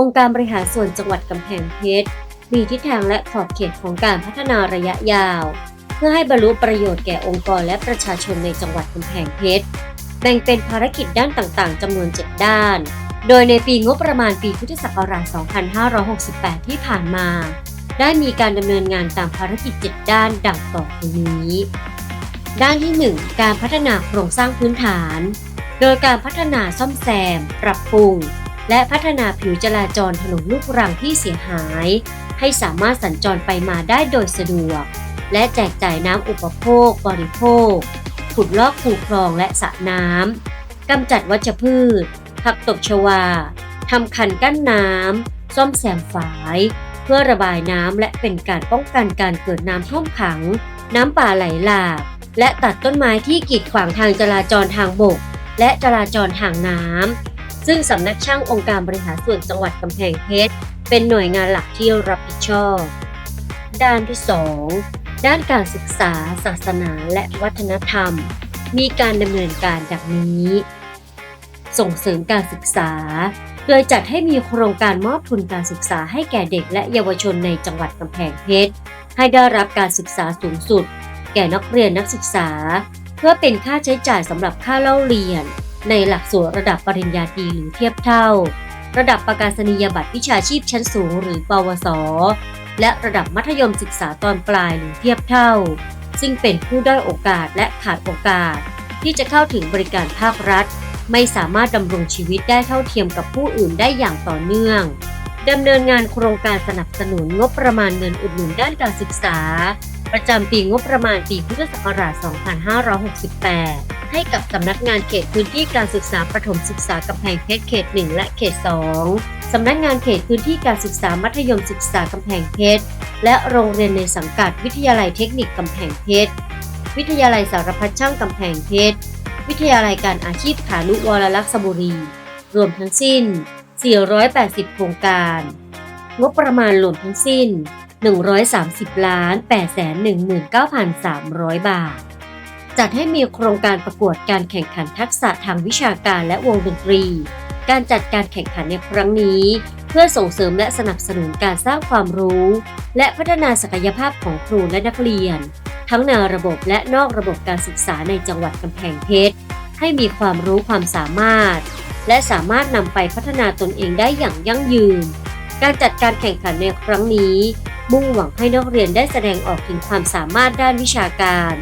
องค์การบริหารส่วนจังหวัดกำแพงเพชรมีทิศทางและขอบเขตของการพัฒนาระยะยาว เพื่อให้บรรลุประโยชน์แก่องค์กรและประชาชนในจังหวัดกำแพงเพชรแบ่งเป็นภารกิจด้านต่างๆจำนวน 7 ด้าน โดยในปีงบประมาณปีพุทธศักราช 2568 ที่ผ่านมา ได้มีการดำเนินงานตามภารกิจ 7 ด้านดังต่อไปนี้ ด้านที่ 1 การพัฒนาโครงสร้างพื้นฐาน โดยการพัฒนาซ่อมแซม ปรับปรุง และพัฒนาผิวจราจรถนนลูกรังที่เสียหาย ให้สามารถสัญจรไปมาได้โดยสะดวก และแจกจ่ายน้ำอุปโภค บริโภค ขุดลอกคูคลองและสระน้ำกำจัดวัชพืชผักตบชวาทำคันกั้นน้ำซ่อมแซมฝาย เพื่อระบายน้ำและเป็นการป้องกันการเกิดน้ำท่วมขัง น้ำป่าไหลหลากและตัดต้นไม้ที่กีดขวางทางจราจรทางบก และจราจรทางน้ำ ซึ่งสำนักช่างองค์การบริหารส่วนจังหวัดกำแพงเพชรเป็นหน่วยงานหลักที่รับผิดชอบ ด้านที่ 2 ด้านการศึกษา ศาสนาและวัฒนธรรม มีการดำเนินการดังนี้ ส่งเสริมการศึกษา โดยจัดให้มีโครงการมอบทุนการศึกษาให้แก่เด็กและเยาวชนในจังหวัดกำแพงเพชรให้ได้รับการศึกษาสูงสุด แก่นักเรียนนักศึกษา เพื่อเป็นค่าใช้จ่ายสำหรับค่าเล่าเรียน ในหลักสูตรระดับปริญญาตรีหรือเทียบเท่า ระดับประกาศนียบัตรวิชาชีพชั้นสูงหรือปวส และระดับมัธยมศึกษาตอนปลายหรือเทียบเท่า ซึ่งเป็นผู้ด้อยโอกาสและขาดโอกาส ที่จะเข้าถึงบริการภาครัฐ ไม่สามารถดำรงชีวิตได้เท่าเทียมกับผู้อื่นได้อย่างต่อเนื่องดำเนินงานโครงการสนับสนุนงบประมาณเงินอุดหนุนด้านการศึกษา ประจำปีงบประมาณปีพุทธศักราช 2568 ให้กับสำนักงานเขตพื้นที่การศึกษาประถมศึกษากำแพงเพชรเขต 1 และเขต 2 สำนักงานเขตพื้นที่การศึกษามัธยมศึกษากำแพงเพชร และโรงเรียนในสังกัดวิทยาลัยเทคนิคกำแพงเพชร วิทยาลัยสารพัดช่างกำแพงเพชร วิทยาลัยการอาชีพขานุวรลักษบุรี รวมทั้งสิ้น 480 โครงการ งบประมาณรวมทั้งสิ้น 130 ล้าน819,300 บาท จัดให้มีโครงการประกวดการแข่งขันทักษะทางวิชาการและวงดนตรี การจัดการแข่งขันในครั้งนี้ เพื่อส่งเสริมและสนับสนุนการสร้างความรู้ และพัฒนาศักยภาพของครูและนักเรียน ทั้งในระบบและนอกระบบการศึกษาในจังหวัดกำแพงเพชรให้มีความรู้ความสามารถ และสามารถนำไปพัฒนาตนเองได้อย่างยั่งยืน การจัดการแข่งขันในครั้งนี้ มุ่งหวังให้นักเรียนได้แสดงออกถึงความสามารถด้านวิชาการ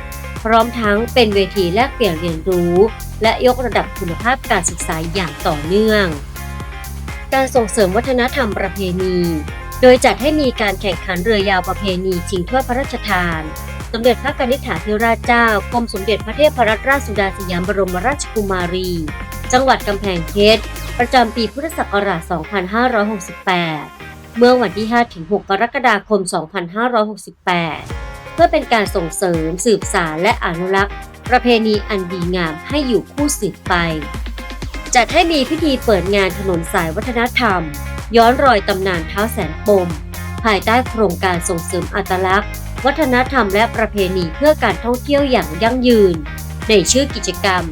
พร้อมทั้งเป็นเวทีแลกเปลี่ยนเรียนรู้ และยกระดับคุณภาพการศึกษาอย่างต่อเนื่อง การส่งเสริมวัฒนธรรมประเพณี โดยจัดให้มีการแข่งขันเรือยาวประเพณีชิงถ้วยพระราชทาน สมเด็จพระกนิษฐาธิราชเจ้ากรมสมเด็จพระเทพรัตนราชสุดาสยามบรมราชกุมารี จังหวัดกำแพงเพชรประจำปีพุทธศักราช 2568 เมื่อวันที่ 5-6 กรกฎาคม 2568 พื่อเป็นการส่งเสริมสืบสารและอนุรักษ์ ประเพณีอันดีงามให้อยู่คู่สืบไป จัดให้มีพิธีเปิดงานถนนสายวัฒนธรรม ย้อนรอยตำนานเท้าแสนปม ภายใต้โครงการส่งเสริมอัตลักษณ์ วัฒนธรรมและประเพณีเพื่อการท่องเที่ยวอย่างยั่งยืน ในชื่อกิจกรรม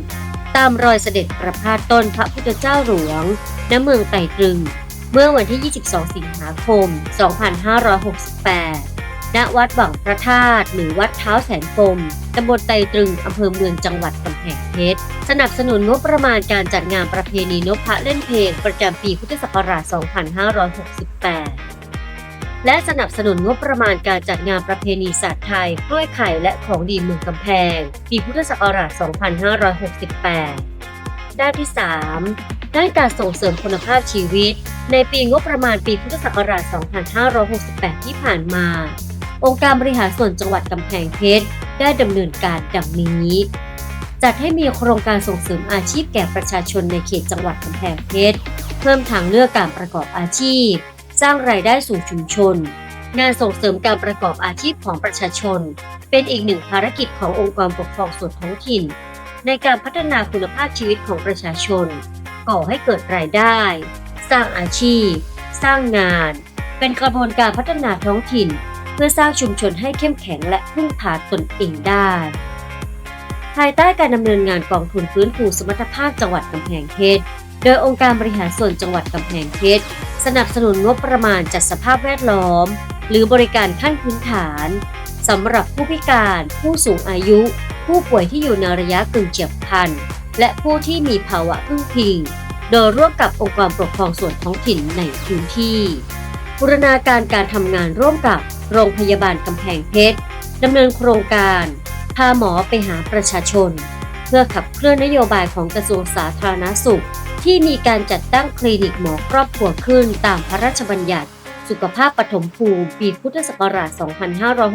ตามรอยเสด็จประพาสต้นพระพุทธเจ้าหลวง ณเมืองไต่ตรึง เมื่อวันที่ 22 สิงหาคม 2568 ณวัดหวังพระธาตุหรือวัดเท้าแสนปมตำบลไตรตรึงอำเภอเมืองจังหวัดกำแพงเพชร สนับสนุนงบประมาณการจัดงานประเพณีนพพระเล่นเพลงประจำปีพุทธศักราช 2568 และสนับสนุนงบประมาณการจัดงานประเพณีศาสตร์ไทยกล้วยไข่และของดีเมืองกำแพง ปีพุทธศักราช 2568 ด้านที่ 3 ด้านการส่งเสริมคุณภาพชีวิตในปีงบประมาณปีพุทธศักราช 2568 ที่ผ่านมา องค์การบริหารส่วนจังหวัดกำแพงเพชรได้ดำเนินการดังนี้ จัดให้มีโครงการส่งเสริมอาชีพแก่ประชาชนในเขตจังหวัดกำแพงเพชรเพิ่มทางเลือกการประกอบอาชีพ สร้างรายได้สู่ชุมชน งานส่งเสริมการประกอบอาชีพของประชาชน เป็นอีกหนึ่งภารกิจขององค์กรปกครองส่วนท้องถิ่น ในการพัฒนาคุณภาพชีวิตของประชาชน ก่อให้เกิดรายได้ สร้างอาชีพ สร้างงาน เป็นกระบวนการพัฒนาท้องถิ่น เพื่อสร้างชุมชนให้เข้มแข็งและพึ่งพาตนเองได้ ภายใต้การดำเนินงานกองทุนฟื้นฟูสมรรถภาพจังหวัดกำแพงเพชรโดยองค์การบริหารส่วนจังหวัดกำแพงเพชรสนับสนุนงบประมาณจัดสภาพแวดล้อม หรือบริการขั้นพื้นฐานสำหรับผู้พิการ ผู้สูงอายุ ผู้ป่วยที่อยู่ในระยะกึ่งเฉียบพลันและผู้ที่มีภาวะพึ่งพิง โดยร่วมกับองค์กรปกครองส่วนท้องถิ่นในพื้นที่บูรณาการการทำงานร่วมกับ โรงพยาบาลกำแพงเพชรดำเนินโครงการ พาหมอไปหาประชาชน เพื่อขับเคลื่อนนโยบายของกระทรวงสาธารณสุข ที่มีการจัดตั้งคลินิกหมอครอบครัวขึ้นตามพระราชบัญญัติ สุขภาพปฐมภูมิปีพุทธศักราช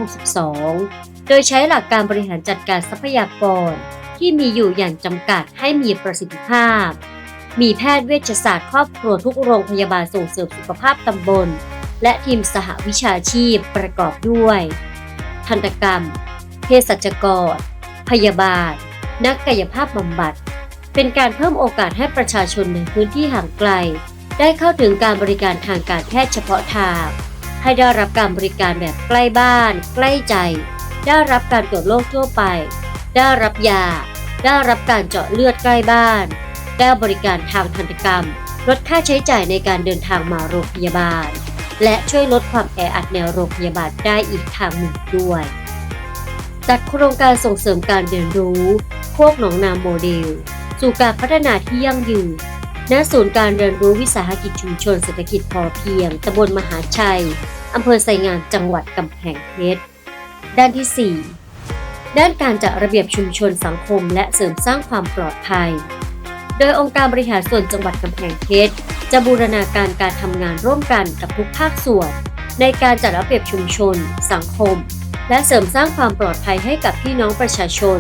2562 โดยใช้หลักการบริหารจัดการทรัพยากร ที่มีอยู่อย่างจำกัดให้มีประสิทธิภาพ มีแพทย์เวชศาสตร์ครอบครัวทุกโรงพยาบาลส่งเสริมสุขภาพตำบล และทีมสหวิชาชีพประกอบด้วย ทันตกรรม เภสัชกร พยาบาล นักกายภาพบำบัด เป็นการเพิ่มโอกาสให้ประชาชนในพื้นที่ห่างไกล ได้เข้าถึงการบริการทางการแพทย์เฉพาะทาง ให้ได้รับการบริการแบบใกล้บ้าน ใกล้ใจ ได้รับการตรวจโรคทั่วไป ได้รับยา ได้รับการเจาะเลือดใกล้บ้าน ได้บริการทางทันตกรรมลดค่าใช้จ่ายในการเดินทางมาโรงพยาบาล และช่วยลดความแออัดในโรงพยาบาลได้อีกทางหนึ่งด้วย จัดโครงการส่งเสริมการเรียนรู้ โคกหนองนาโมเดล สู่การพัฒนาที่ยั่งยืนณศูนย์การเรียนรู้วิสาหกิจชุมชนเศรษฐกิจพอเพียงตำบลมหาชัยอำเภอไซงามจังหวัดกำแพงเพชร ด้านที่ 4 ด้านการจัดระเบียบชุมชนสังคมและเสริมสร้างความปลอดภัย โดยองค์การบริหารส่วนจังหวัดกำแพงเพชร จะบูรณาการการทำงานร่วมกันกับทุกภาคส่วน ในการจัดระเบียบชุมชน สังคม และเสริมสร้างความปลอดภัยให้กับพี่น้องประชาชน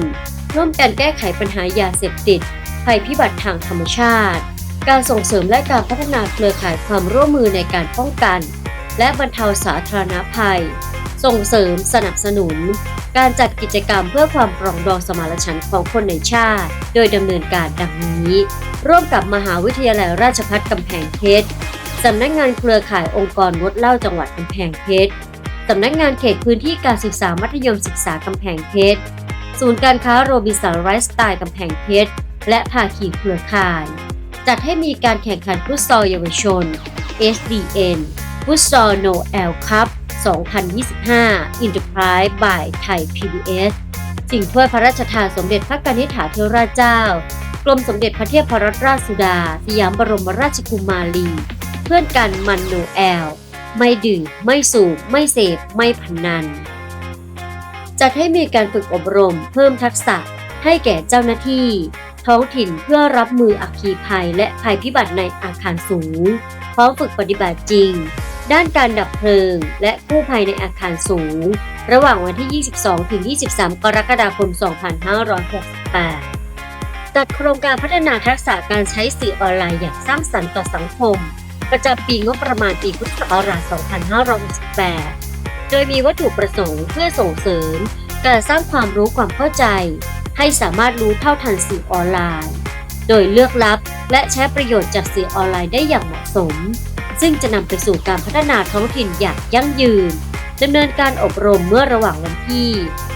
ร่วมกันแก้ไขปัญหายาเสพติด ภัยพิบัติทางธรรมชาติ การส่งเสริมและการพัฒนาเครือข่ายความร่วมมือในการป้องกัน และบรรเทาสาธารณภัย ส่งเสริมสนับสนุน การจัดกิจกรรมเพื่อความปรองดองสมานฉันท์ของคนในชาติ โดยดำเนินการดังนี้ ร่วมกับมหาวิทยาลัยราชภัฏกำแพงเพชรสำนักงานเครือข่ายองค์กรงดเหล้าจังหวัดกำแพงเพชรสำนักงานเขตพื้นที่การศึกษามัธยมศึกษากำแพงเพชรศูนย์การค้าโรบินสันไรฟ์สไตล์กำแพงเพชรและภาคีเครือข่าย จัดให้มีการแข่งขันฟุตซอลเยาวชน SDN ฟุตซอลโนแอลคัพ 2025 Enterprise by ไทย PBS สิ่งถ้วยพระราชทานสมเด็จพระกนิษฐาธิราชเจ้ากรมสมเด็จพระเทพรัตนราชสุดา สยามบรมราชกุมารี เพื่อนกันมันโนแอล ไม่ดื่ม ไม่สูบ ไม่เสพ ไม่พนัน จัดให้มีการฝึกอบรม เพิ่มทักษะ ให้แก่เจ้าหน้าที่ ท้องถิ่นเพื่อรับมืออัคคีภัยและภัยพิบัติในอาคารสูง พร้อมฝึกปฏิบัติจริง ด้านการดับเพลิง และกู้ภัยในอาคารสูง ระหว่างวันที่ 22 ถึง 23 กรกฎาคม 2568 จัดโครงการพัฒนาทักษะการใช้สื่อออนไลน์อย่างสร้างสรรค์ต่อสังคม ประจำปีงบประมาณปีพุทธศักราช 2568 โดยมีวัตถุประสงค์เพื่อส่งเสริม การสร้างความรู้ความเข้าใจ ให้สามารถรู้เท่าทันสื่อออนไลน์ โดยเลือกรับและใช้ประโยชน์จากสื่อออนไลน์ได้อย่างเหมาะสม ซึ่งจะนำไปสู่การพัฒนาท้องถิ่นอย่างยั่งยืนดำเนินการอบรมเมื่อระหว่างวันที่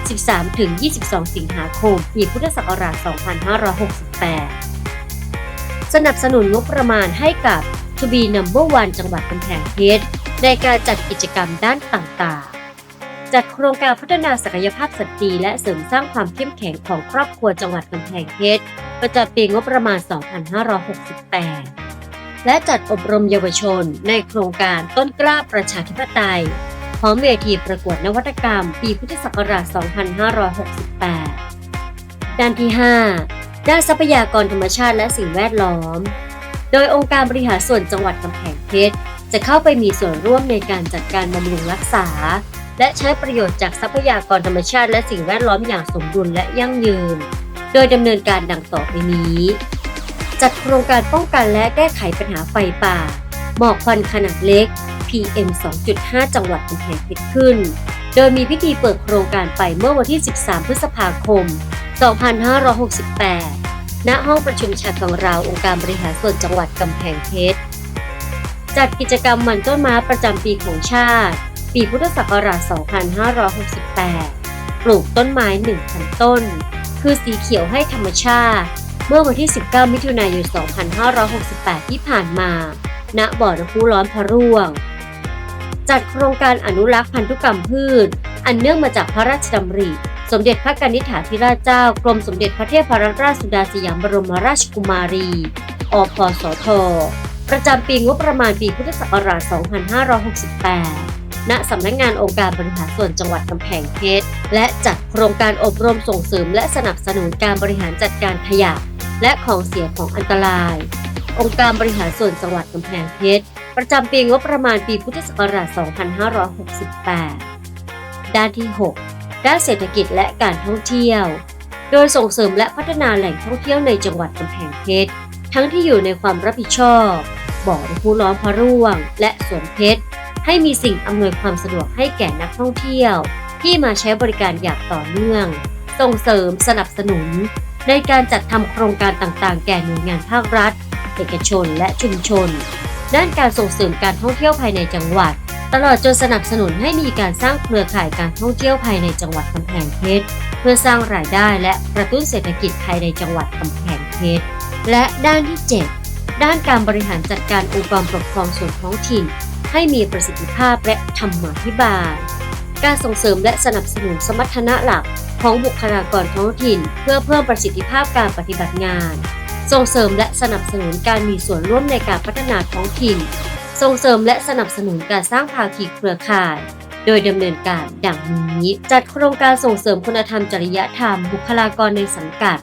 13 ถึง 22 สิงหาคม ปีพุทธศักราช 2568 สนับสนุนงบประมาณให้กับ To be Number One จังหวัดกำแพงเพชรในการจัดกิจกรรมด้านต่างๆ จัดโครงการพัฒนาศักยภาพสตรีและเสริมสร้างความเข้มแข็งของครอบครัวจังหวัดกำแพงเพชรประจำปีงบประมาณ 2568 และจัดอบรมเยาวชนในโครงการต้นกล้าประชาธิปไตย พร้อมเวทีประกวดนวัตกรรม ปีพุทธศักราช 2568 ด้านที่ 5 ด้านทรัพยากรธรรมชาติและสิ่งแวดล้อม โดยองค์การบริหารส่วนจังหวัดกำแพงเพชรจะเข้าไปมีส่วนร่วมในการจัดการบำรุงรักษา และใช้ประโยชน์จากทรัพยากรธรรมชาติและสิ่งแวดล้อมอย่างสมดุลและยั่งยืน โดยดำเนินการดังต่อไปนี้ จัดโครงการป้องกันและแก้ไขปัญหาไฟป่า หมอกควันขนาดเล็ก PM 2.5 จังหวัดกำแพงเพชรขึ้น โดยมีพิธีเปิดโครงการไปเมื่อวันที่ 13 พฤษภาคม 2568 ณ ห้องประชุมชากังราวองค์การบริหารส่วนจังหวัดกำแพงเพชร จัดกิจกรรมมันต้นไม้ประจำปีของชาติ ปีพุทธศักราช 2568 ปลูกต้นไม้ 1,000 ต้น คือสีเขียวให้ธรรมชาติ เมื่อวันที่ 19 มิถุนายน 2568 ที่ผ่านมา ณ บ่อน้ำพุร้อนพระร่วง จัดโครงการอนุรักษ์พันธุกรรมพืช อันเนื่องมาจากพระราชดำริ สมเด็จพระกนิษฐาธิราชเจ้ากรมสมเด็จพระเทพรัตนราชสุดาสยามบรมราชกุมารี อพสท ประจำปีงบประมาณปีพุทธศักราช 2568 ณสำนักงานองค์การบริหารส่วนจังหวัดกำแพงเพชร และจัดโครงการอบรมส่งเสริม และสนับสนุนการบริหารจัดการขยะ และของเสียของอันตราย องค์การบริหารส่วนจังหวัดกำแพงเพชร ประจำปีงบประมาณปีพุทธศักราช 2568 ด้านที่ 6 ด้านเศรษฐกิจและการท่องเที่ยว โดยส่งเสริมและพัฒนาแหล่งท่องเที่ยวในจังหวัดกำแพงเพชร ทั้งที่อยู่ในความรับผิดชอบบ่อน้ำพุร้อนพระร่วง และสวนเพชร ให้มีสิ่งอำนวยความสะดวกให้แก่นักท่องเที่ยว ที่มาใช้บริการอย่างต่อเนื่อง ส่งเสริมสนับสนุน ในการจัดทำโครงการต่างๆ แก่หน่วยงานภาครัฐ เอกชนและชุมชน ด้านการส่งเสริมการท่องเที่ยวภายในจังหวัด ตลอดจนสนับสนุนให้มีการสร้างเครือข่ายการท่องเที่ยวภายในจังหวัดกำแพงเพชรเพื่อสร้างรายได้และกระตุ้นเศรษฐกิจภายในจังหวัดกำแพงเพชรและด้านที่ 7 ด้านการบริหารจัดการองค์กรปกครองส่วนท้องถิ่น ให้มีประสิทธิภาพและธรรมาภิบาล การส่งเสริมและสนับสนุนสมรรถนะหลักของบุคลากรท้องถิ่น เพื่อเพิ่มประสิทธิภาพการปฏิบัติงาน ส่งเสริมและสนับสนุนการมีส่วนร่วมในการพัฒนาท้องถิ่น ส่งเสริมและสนับสนุนการสร้างภาคีเครือข่าย โดยดำเนินการดังนี้ จัดโครงการส่งเสริมคุณธรรมจริยธรรม บุคลากรในสังกัด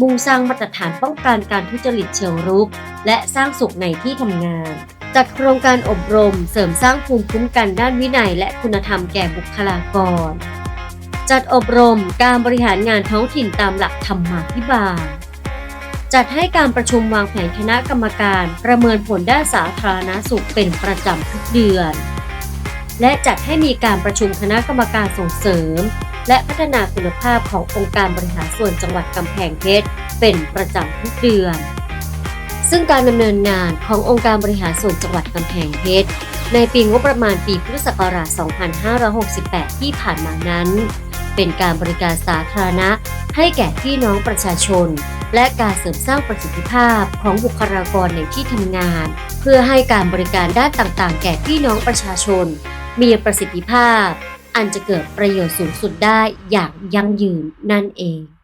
มุ่งสร้างมาตรฐานป้องกันการทุจริตเชิงรุก และสร้างสุขในที่ทำงาน จัดโครงการอบรมเสริมสร้างภูมิคุ้มกันด้านวินัย และคุณธรรมแก่บุคลากร จัดอบรมการบริหารงานท้องถิ่นตามหลักธรรมาภิบาล จัดให้การประชุมวางแผนคณะกรรมการประเมินผลด้านสาธารณสุขเป็นประจำทุกเดือน และจัดให้มีการประชุมคณะกรรมการส่งเสริม และพัฒนาคุณภาพขององค์การบริหารส่วนจังหวัดกำแพงเพชรเป็นประจำทุกเดือน ซึ่งการดำเนินงานขององค์การบริหารส่วนจังหวัดกำแพงเพชร ในปีงบประมาณปีพุทธศักราช 2568 ที่ผ่านมานั้น เป็นการบริการสาธารณะให้แก่พี่น้องประชาชน และการเสริมสร้างประสิทธิภาพของบุคลากรในที่ทำงาน เพื่อให้การบริการด้านต่างๆ แก่พี่น้องประชาชน มีประสิทธิภาพ อันจะเกิดประโยชน์สูงสุดได้อย่างยั่งยืนนั่นเอง